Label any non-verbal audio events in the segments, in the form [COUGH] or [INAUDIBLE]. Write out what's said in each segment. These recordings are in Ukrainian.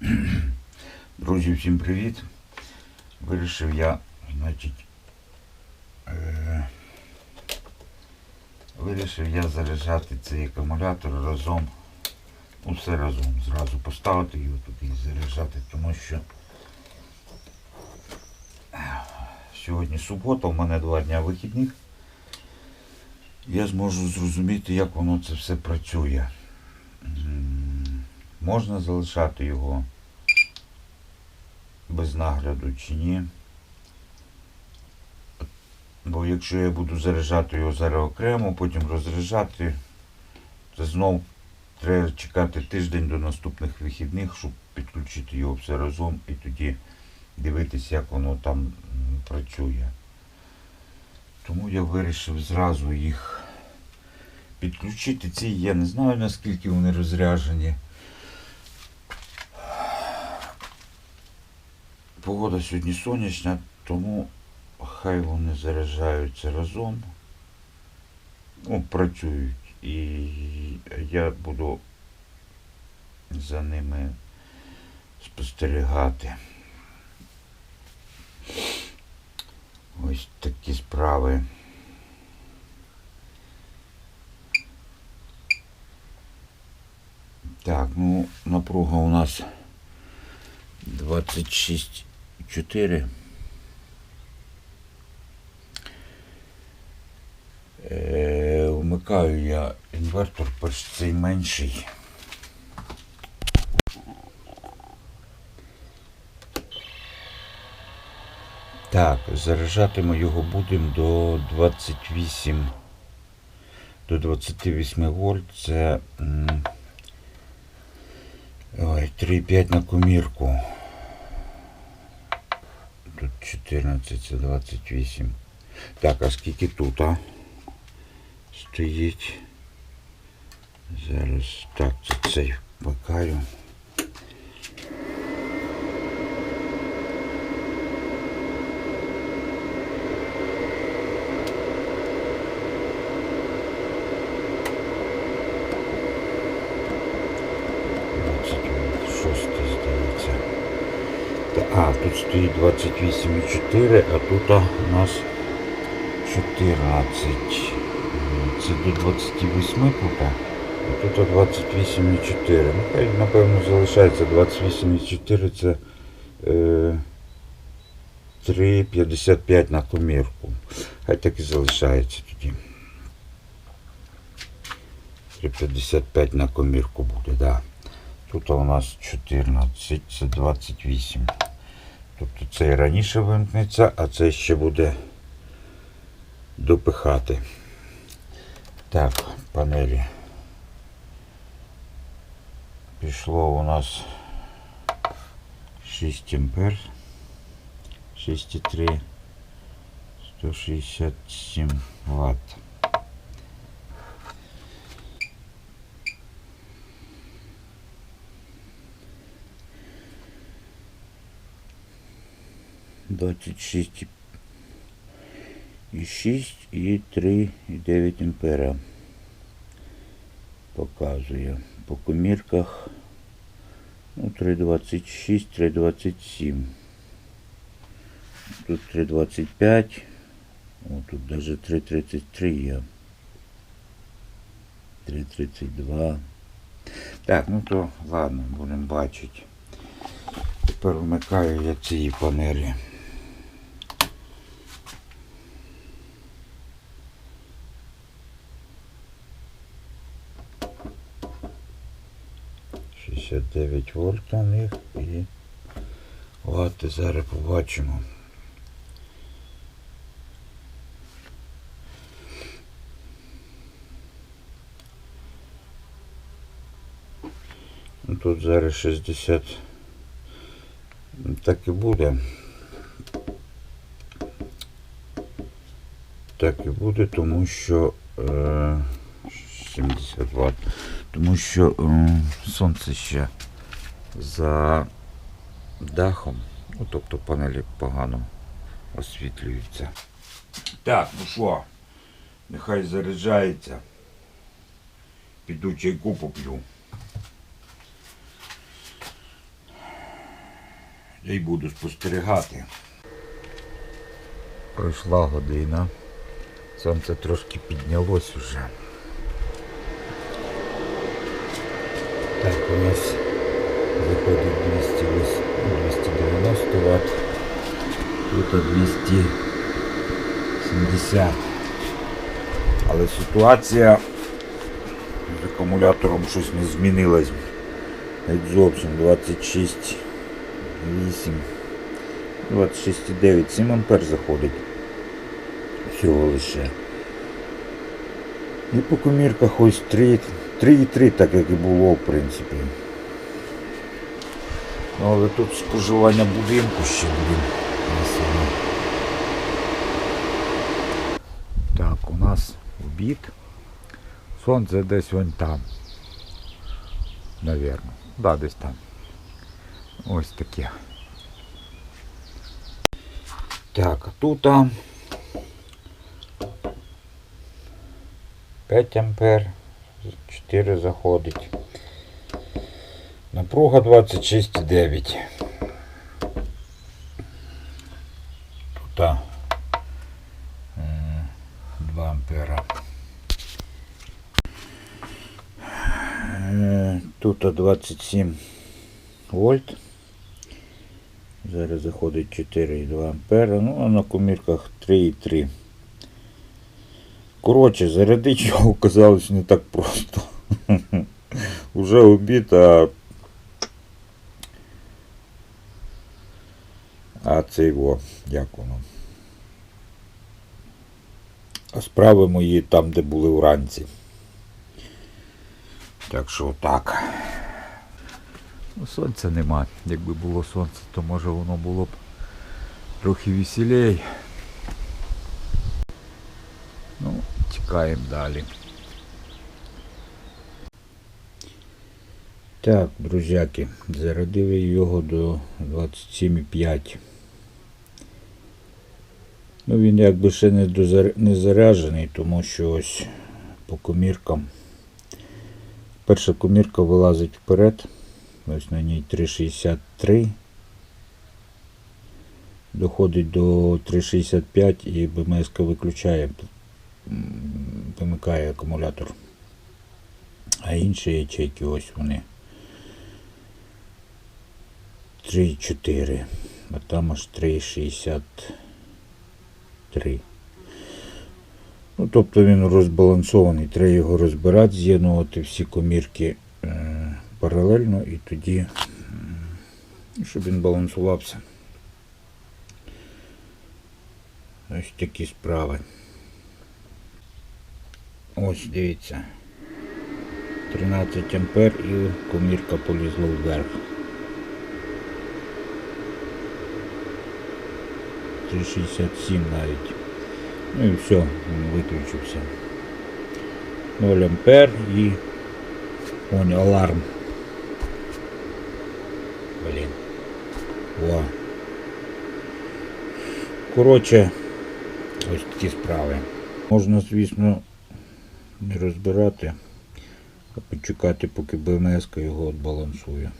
[CLEARS THROAT] Друзі, всім привіт. Вирішив я, значить, е, вирішив я заряджати цей акумулятор разом, ну все разом, зразу поставити його туди і заряджати, тому що е, сьогодні субота, у мене два дня вихідних. Я зможу зрозуміти, як воно це все працює. Можна залишати його без нагляду чи ні. Бо якщо я буду заряджати його зараз окремо, потім розряджати, це знов треба чекати тиждень до наступних вихідних, щоб підключити його все разом і тоді дивитися, як воно там працює. Тому я вирішив зразу їх підключити. Ці я не знаю наскільки вони розряджені. Погода сьогодні сонячна, тому хай вони заряджаються разом. Ну, Працюють. І я буду за ними спостерігати. Ось такі справи. Так, ну напруга у нас 26 4. Е, вмикаю я інвертор, перш цей менший. Так, заряджати ми його будемо до 28 до 28 вольт. Це 3,5 на комірку. 14, це 28. Так, а скільки тут, а? Стоїть. Зараз так, це цей вмикаю. Шостий, здається. Та- А, тут стоїть 28,4, а тут у нас 14. Це до 28 тут, а тут 28,4. Ну, напевно, залишається 28,4 це е, 3,55 на комірку. Хай так і залишається тоді. 3,55 на комірку буде, да. Тут у нас 14, це 28. Тобто це і раніше вимкнеться, а це ще буде допихати. Так, панелі. Пішло у нас 6 ампер. 6,3. 167 ватт. Двадцять шість і 6 і 3 і 9 ампера показує. По комірках ну, 3,26, 3,27. Тут 3,25. О, тут навіть 3,33 є. 3,32. Так, ну то ладно, будемо бачити. Тепер вмикаю я ці панелі. Шістдесят дев'ять вольт у них і вати зараз побачимо. Ну, Тут зараз 60 так і буде. Так і буде, тому що е, 70 Вт. Тому що сонце ще за дахом, ну, тобто панелі погано освітлюються. Так, ну що, нехай заряджається. Піду чайку поплю. я й буду спостерігати. Пройшла година. Сонце трошки піднялось уже. Так, у нас виходить 208, 290 Вт. Тут 270. Але ситуація з акумулятором щось не змінилась. Геть зовсім 26,8. 26,9. 7 ампер заходить. Всього лише. І по комірках ось 3, 3,3, так як і було, в принципі. Ну, але тут споживання будинку ще, блін. Так, у нас обід. Сонце десь вон там. Навірно. Да, десь там. Ось таке. Так, а тут а, 5 ампер, 4 заходить. Напруга 26,9. Тут а, м, 2 ампера. Е, Тут а, 27 вольт. Зараз заходить 4,2 ампера. Ну, а на комірках 3,3. Коротше, зарядити його [LAUGHS] оказалось не так просто. [LAUGHS] Уже обід, а. А це його, як воно. А справи мої там, де були вранці. Так що так. Ну, сонця нема. Якби було сонце, то може воно було б трохи веселей. Ну, чекаємо далі. Так, друзяки, зарядив я його до 27,5. Ну він якби ще не, дозар... не заряджений, тому що ось по коміркам. Перша комірка вилазить вперед. Ось на ній 3,63. Доходить до 3,65 і БМС виключає, вимикає акумулятор. А інші ячейки ось вони. 3,4. А там аж 3,63. Ну, тобто він розбалансований. Треба його розбирати, з'єднувати всі комірки е, паралельно і тоді, щоб він балансувався. Ось такі справи. Ось дивіться. 13 ампер і комірка полізла вверх. 3,67 навіть. Ну і все, він виключився. 0 ампер і Вон аларм. Блін. О. Коротше, ось такі справи. Можна, звісно, не розбирати, а почекати, поки БМС його відбалансує.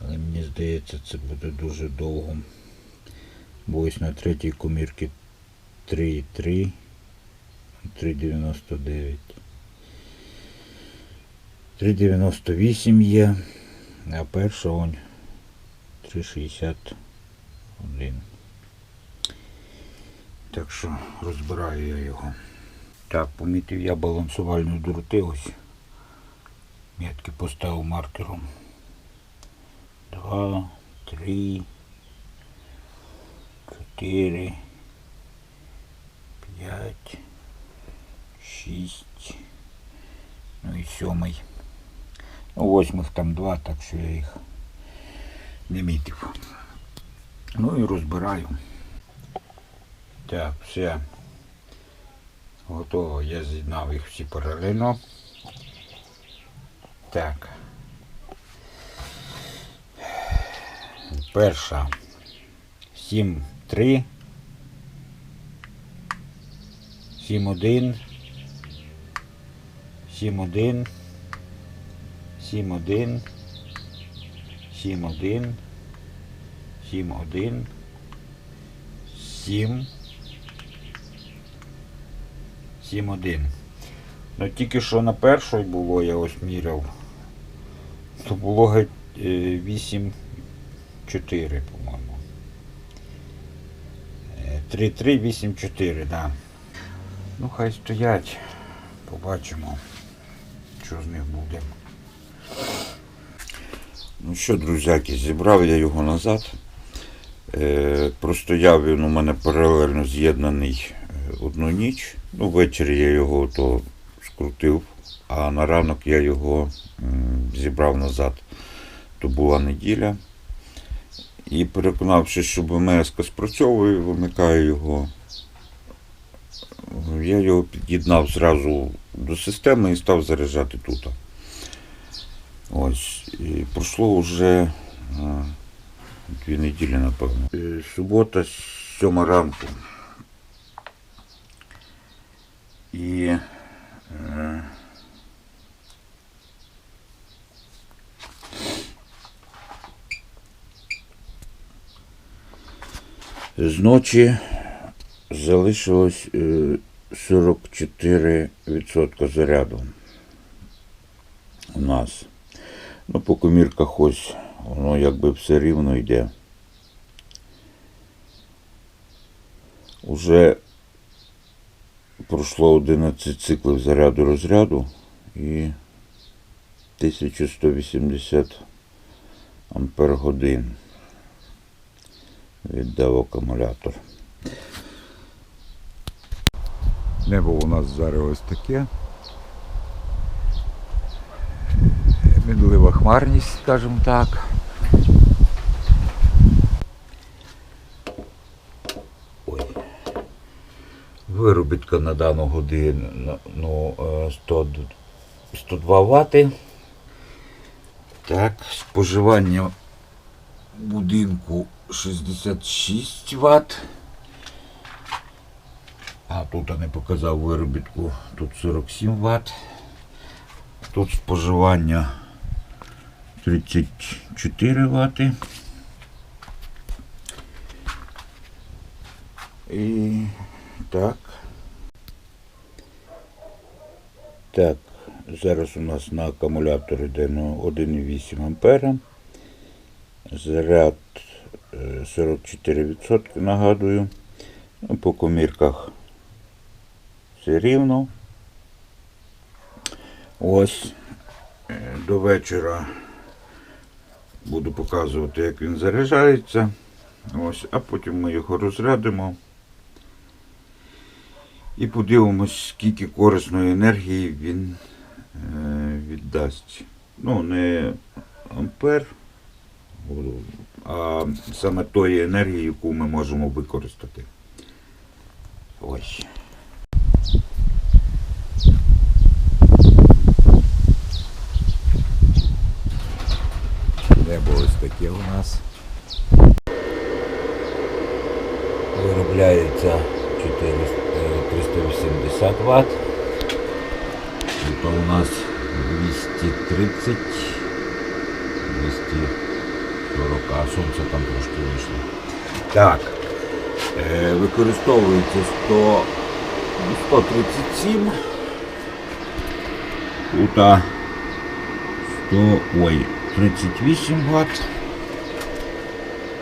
Але мені здається, це буде дуже довго. Бо ось на третій комірці 3,3, 3,99. 3,98 є, а перша он 3,61. Так що розбираю я його. Так, помітив я балансувальну дроти ось. Метки поставив маркером. Два, три, чотири, п'ять, шість, ну і сьомий. Ну, восьмих там два, так що я їх не мітив. Ну і розбираю. Так, все. Готово. Я з'єднав їх всі паралельно. Так. Перша. 7-3. 7-1. 7-1. 7-1. 7-1. 7, 1, 7, 7, 1. Ну тільки що на першій було, я ось міряв, то було геть е, 8, 4, по-моєму. Е, 3, 3, 8, 4, да. Ну хай стоять, побачимо, що з них буде. Ну що, друзяки, зібрав я його назад. Е, простояв він у мене паралельно з'єднаний одну ніч. Ну, ввечері я його то скрутив, а на ранок я його зібрав назад. То була неділя. І переконавшись, що БМС спрацьовує, вимикаю його. Я його під'єднав зразу до системи і став заряджати тут. Ось. І пройшло вже а, дві неділі, напевно. Е, Субота, сьома ранку. І е, з ночі залишилось е, 44% заряду у нас. Ну, по комірках ось воно якби все рівно йде. Уже пройшло 11 циклів заряду розряду і 1180 ампер годин віддав акумулятор. Небо у нас зараз ось таке. Мінлива хмарність, скажімо так. Ой. Виробітка на дану годину ну, е, 100, 102 Вт. Так, споживання будинку 66 Вт. А тут я не показав виробітку, тут 47 Вт. Тут споживання 34 Вт. І так. Так, зараз у нас на акумулятор йде на 1,8 ампера. Заряд е, 44%, нагадую. Ну, По комірках все рівно. Ось е, до вечора буду показувати, як він заряджається. Ось, а потім ми його розрядимо. І подивимось, скільки корисної енергії він е, віддасть. Ну, не ампер, а саме тої енергії, яку ми можемо використати. Ось. Небо ось таке у нас. Виробляється 400, е, 380 Вт. Тут у нас 230, 240, а сонце там трошки вийшло. Так, е, використовується 100, ну, 137. Тут 100, ой, 38 Вт.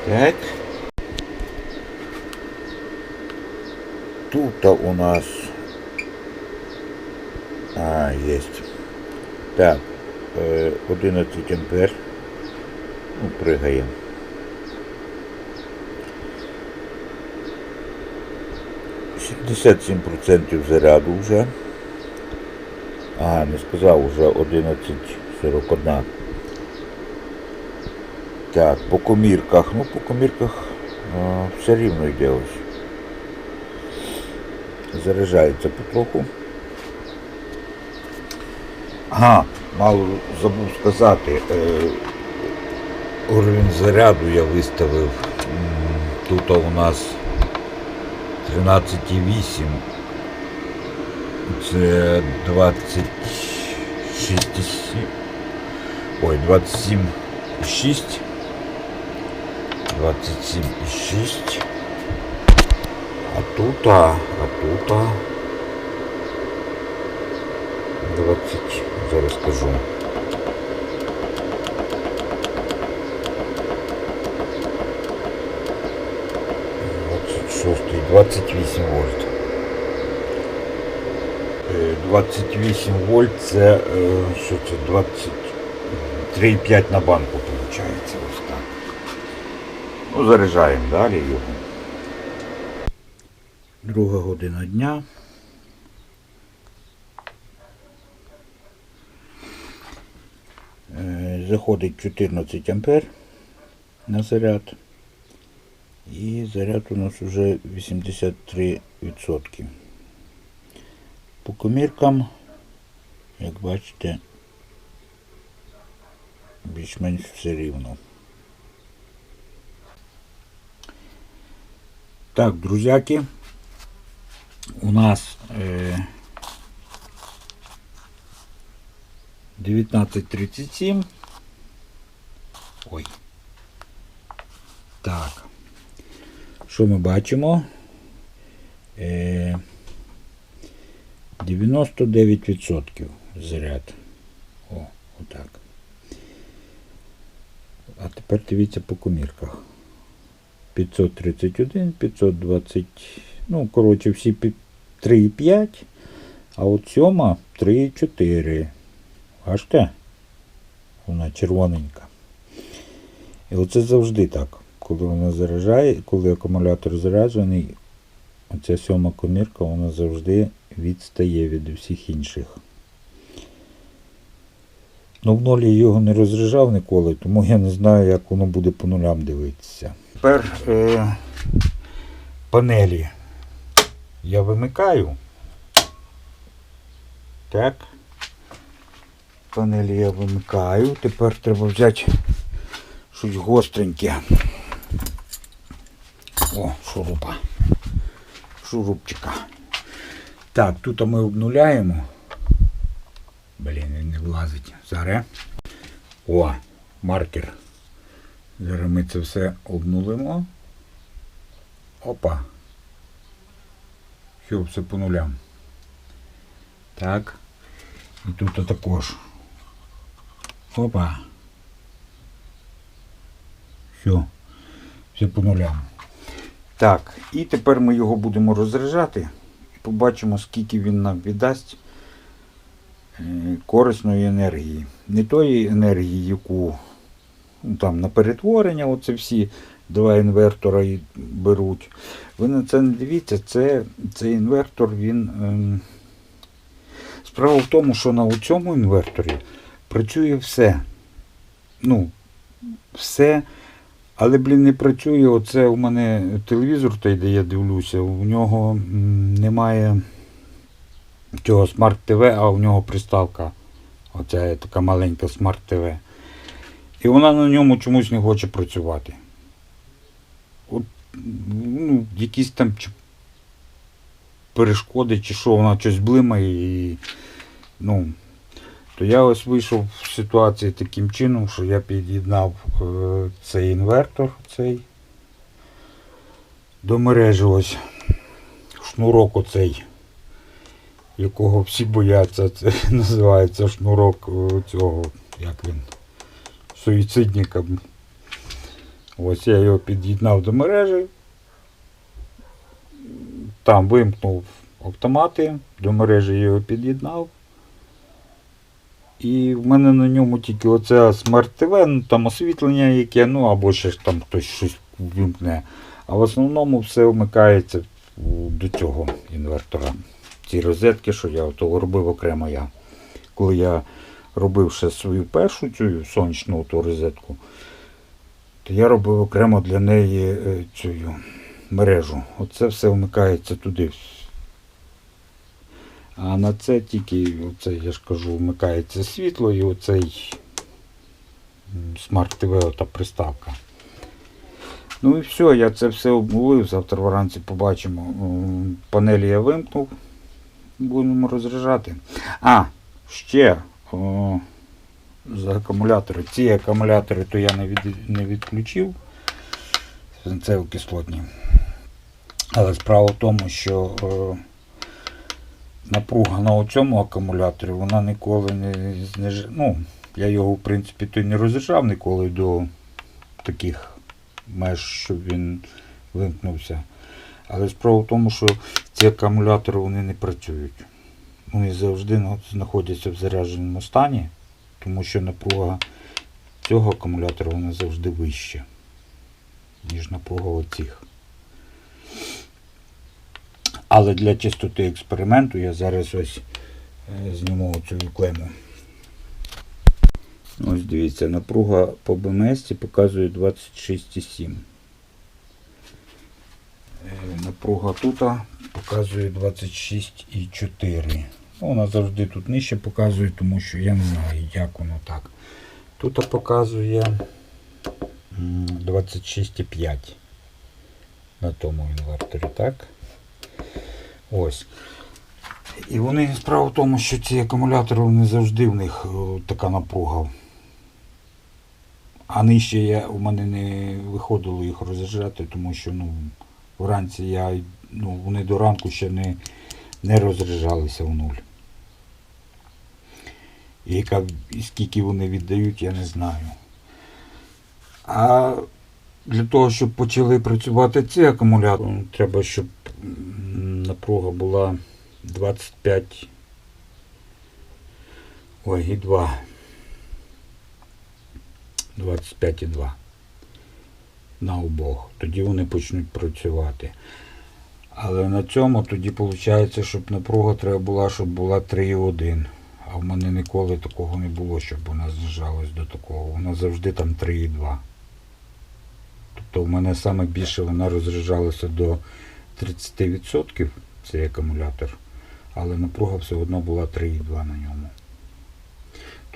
Так. Тут у нас... А, есть. Так, э, 11 ампер. Ну, прыгаем. Шістдесят сім процентів заряду вже. Ага, не сказав, вже 11.41. Так, по комірках. Ну, по комірках а, все рівно йде ось заряджається потроху. Ага, мало забув сказати, е, уровень заряду я виставив. Тут у нас 13,8. Це 26,7. Ой, 27,6. 27,6. А тут, а, а тут. а, 20, зараз скажу. Шостий, 28 вольт. Е, 28 вольт це е, що це 23,5 на банку виходить. Ось так. Ну, заряджаємо далі його. Друга година дня. Е, Заходить 14 ампер на заряд. І заряд у нас вже 83%. По коміркам, як бачите, більш-менш все рівно. Так, друзяки, у нас е, 19.37. Ой. Так. Що ми бачимо? Е, 99% заряд. О, отак. А тепер дивіться по комірках. 531, 520, ну, коротше, всі пі- 3,5, а от сьома 3,4. Бачите? Вона червоненька. І оце завжди так. Коли вона заряджає, коли акумулятор заряджений, оця сьома комірка, вона завжди відстає від усіх інших. Ну, в нолі його не розряджав ніколи, тому я не знаю, як воно буде по нулям дивитися. Тепер е, панелі я вимикаю. Так. Панелі я вимикаю. Тепер треба взяти щось гостреньке. О, шурупа. Шурупчика. Так, тут ми обнуляємо. Блін, він не влазить. Зараз. О, маркер. Зараз ми це все обнулимо. Опа. Все, все по нулям. Так. І тут також. Опа. Все. Все по нулям. Так, і тепер ми його будемо розряджати і побачимо, скільки він нам віддасть е, корисної енергії. Не тої енергії, яку ну, там на перетворення, оце всі два інвертора беруть. Ви на це не дивіться, це, цей інвертор, він. ем, Справа в тому, що на цьому інверторі працює все. Ну, все. Але, блін, не працює. Оце у мене телевізор, той, де я дивлюся, у нього немає цього смарт ТВ, а у нього приставка. Оця така маленька смарт ТВ. І вона на ньому чомусь не хоче працювати. От, ну, якісь там перешкоди, чи що, вона щось блимає і. Ну, то я ось вийшов в ситуації таким чином, що я під'єднав е, цей інвертор цей до мережі ось шнурок оцей, якого всі бояться, це [LAUGHS] називається шнурок е, цього, як він, суїцидника. Ось я його під'єднав до мережі, там вимкнув автомати, до мережі його під'єднав. І в мене на ньому тільки оце смарт ТВ, ну там освітлення яке, ну або ще там хтось щось вимкне. А в основному все вмикається до цього інвертора. Ці розетки, що я то робив окремо я. Коли я робив ще свою першу цю сонячну ту розетку, то я робив окремо для неї е, цю мережу. Оце все вмикається туди. А на це тільки, оце, я ж кажу, вмикається світло і оцей смарт ТВ, ота приставка. Ну і все, я це все обнулив, завтра вранці побачимо. Панелі я вимкнув, будемо розряджати. А, ще о, за акумулятори. Ці акумулятори то я не, від, не відключив. свинцево-кислотні. Але справа в тому, що е, напруга на цьому акумуляторі, вона ніколи не зниж... Ну, я його, в принципі, то й не розряджав ніколи до таких меж, щоб він вимкнувся. Але справа в тому, що ці акумулятори вони не працюють. Вони завжди знаходяться в зарядженому стані, тому що напруга цього акумулятора вона завжди вища, ніж напруга оцих. Але для чистоти експерименту я зараз ось е, зніму цю клему. Ось дивіться, напруга по БМС показує 26,7. Е, Напруга тут показує 26,4. Ну, Вона завжди тут нижче показує, тому що я не знаю, як воно так. Тут показує 26,5 на тому інверторі, так? Ось. І вони справа в тому, що ці акумулятори вони завжди в них така напруга. А нижче я, у мене не виходило їх розряджати, тому що ну, вранці я, ну, вони до ранку ще не, не розряджалися в нуль. І яка, скільки вони віддають, я не знаю. А для того, щоб почали працювати ці акумулятори, треба, щоб напруга була 25 ой, і 2. 25,2 на обох. Тоді вони почнуть працювати. Але на цьому тоді виходить, щоб напруга треба була, щоб була 3,1. А в мене ніколи такого не було, щоб вона знижалась до такого. Вона завжди там 3,2. Тобто в мене саме більше вона розряджалася до 30% цей акумулятор, але напруга все одно була 3,2 на ньому.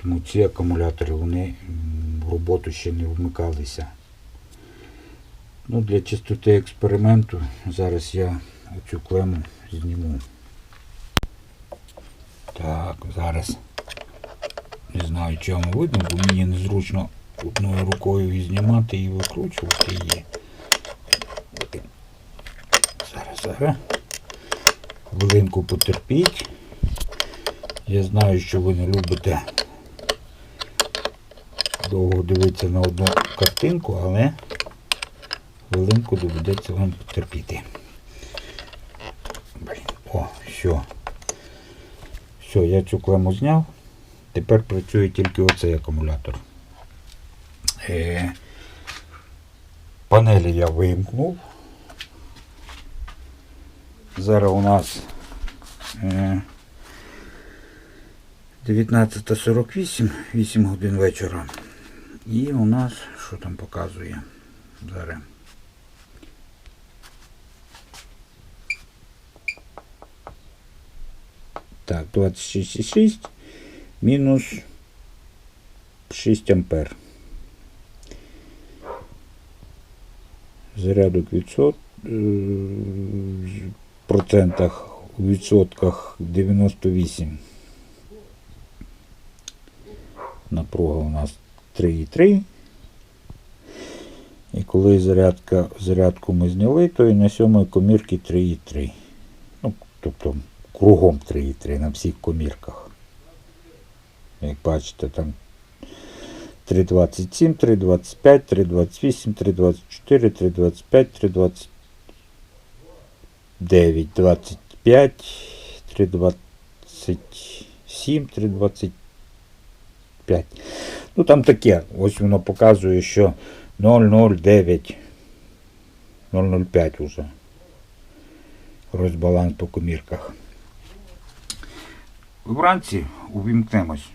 Тому ці акумулятори вони в роботу ще не вмикалися. Ну, для чистоти експерименту зараз я оцю клему зніму. Так, зараз не знаю, вам видно, бо мені незручно одною рукою її знімати і викручувати її. Зараз. Хвилинку потерпіть. Я знаю, що ви не любите довго дивитися на одну картинку, але хвилинку доведеться вам потерпіти. О, все. Все, я цю клему зняв. Тепер працює тільки оцей акумулятор. Е, панелі я вимкнув. Зараз у нас е, 19.48, 8 годин вечора. І у нас, що там показує зараз? Так, 26,6 мінус 6 ампер. Зарядок відсот, е, процентах, у відсотках 98. Напруга у нас 3,3. І коли зарядка, зарядку ми зняли, то і на сьомої комірки 3,3. Ну, тобто кругом 3,3 на всіх комірках. Як бачите, там 3,27, 3,25, 3,28, 3,24, 3,25, 3,29, 25, 3,27, 3,25. Ну там таке. Ось воно показує, що 0,09, 0,05 уже. Розбаланс по комірках. Вранці увімкнемось.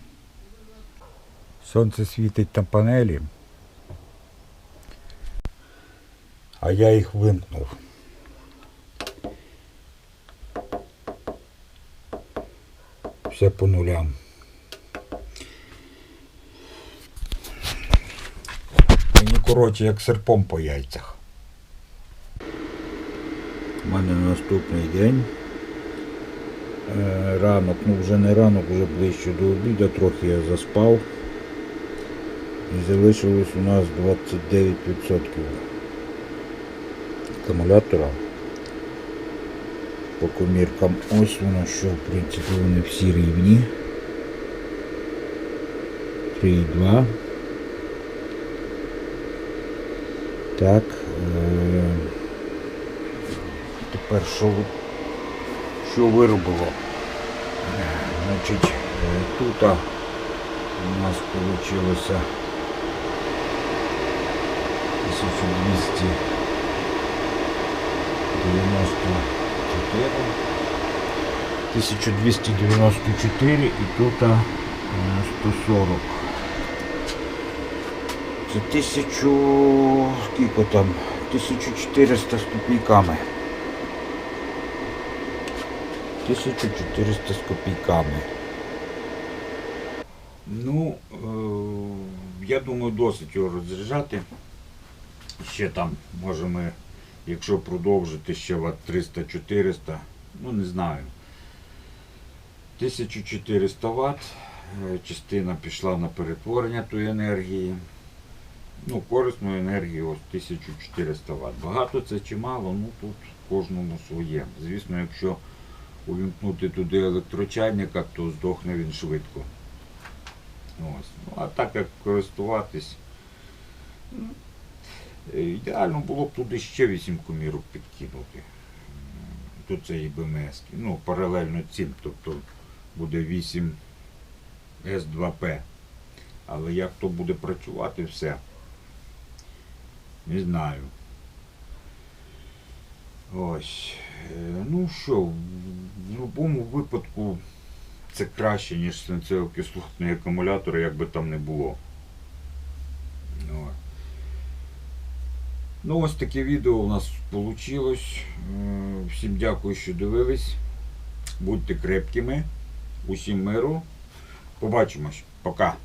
Сонце світить на панелі. А я їх вимкнув. Все по нулям. Мені коротше як серпом по яйцях. У мене наступний день. Е, Ранок, ну вже не ранок, вже ближче до обіду, трохи я заспав. І залишилось у нас 29%. акумулятора. По коміркам ось воно що, в принципі, вони всі рівні. 3,2. Так. Е- тепер що, що виробило? Значить, е, тут у нас вийшло 1294. 1294 і тут е, 140. Це тисячу... скільки там? 1400 з копійками. 1400 з копійками. Ну, е, я думаю, досить його розряджати. Ще там, може ми, якщо продовжити ще ват 300-400, ну не знаю. 1400 Вт, е, частина пішла на перетворення тої енергії. Ну, корисної енергії ось 1400 Вт. Багато це чи мало, ну тут кожному своє. Звісно, якщо увімкнути туди електрочайника, то здохне він швидко. Ось. Ну, а так як користуватись, ідеально було б туди ще 8 комірок підкинути. Тут це і БМС. Ну, паралельно цим, тобто буде 8 С2П. Але як то буде працювати все? Не знаю. Ось. Е, Ну що, в будь-якому випадку це краще, ніж свинцево-кислотний акумулятор, як би там не було. Ну, от. Ну ось таке відео у нас вийшло. Всім дякую, що дивились. Будьте крепкими. Усім миру. Побачимось. Пока.